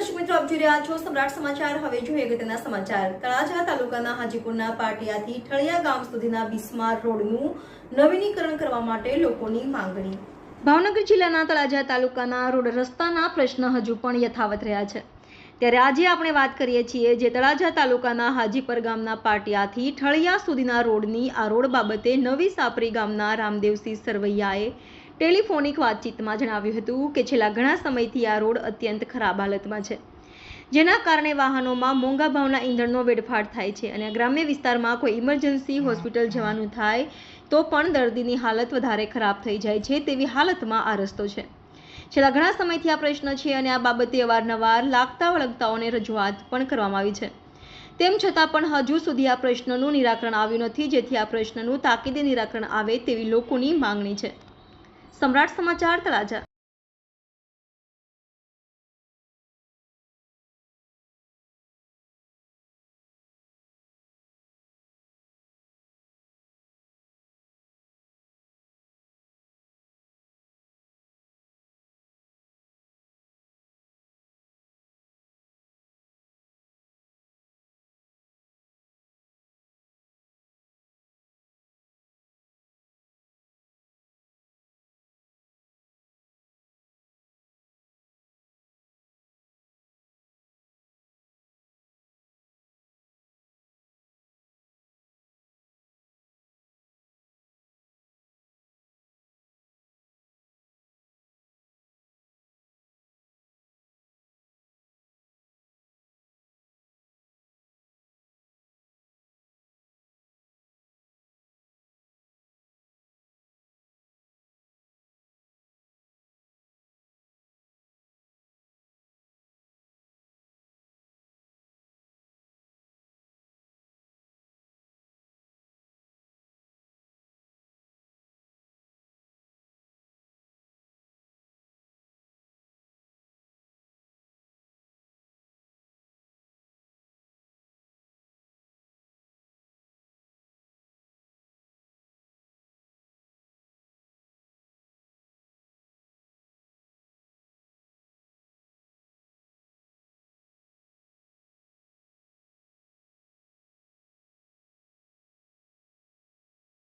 દર્શક મિત્રો, આપ જોઈ રહ્યા છો સમ્રાટ સમાચાર. હવે જોઈએ અગત્યના સમાચાર. તળાજા તાલુકાના હાજીપુરના પાટિયાથી ઠળિયા ગામ સુધીના બિસ્માર રોડનું નવીનીકરણ કરવા માટે લોકોની માંગણી. ભાવનગર જિલ્લાના તળાજા તાલુકાના રોડ રસ્તાના પ્રશ્ન હજુ પણ યથાવત રહ્યા છે. ત્યારે આજે આપણે વાત કરીએ છીએ જે તળાજા તાલુકાના હાજીપર ગામના પાટિયાથી ઠળિયા સુધીના રોડની આ રોડ બાબતે નવી સાપરી ગામના રામદેવસિંહ સરવૈયાએ ટેલિફોનિક વાતચીતમાં જણાવ્યું હતું કે છેલ્લા ઘણા સમયથી આ રોડ અત્યંત ખરાબ હાલતમાં છે. જેના કારણે વાહનોમાં મોંઘા ભાવના ઈંધણનો વેડફાટ થાય છે અને ગ્રામ્ય વિસ્તારમાં કોઈ ઇમરજન્સી હોસ્પિટલ જવાનું થાય તો પણ દર્દીની હાલત વધારે ખરાબ થઈ જાય છે તેવી હાલતમાં આ રસ્તો છે. છેલ્લા ઘણા સમયથી આ પ્રશ્ન છે અને આ બાબતે અવારનવાર લાગતા વળગતાઓને રજૂઆત પણ કરવામાં આવી છે. તેમ છતાં પણ હજુ સુધી આ પ્રશ્નનું નિરાકરણ આવ્યું નથી, જેથી આ પ્રશ્નનું તાકીદે નિરાકરણ આવે તેવી લોકોની માંગણી છે. સમ્રાટ સમાચાર તળાજા.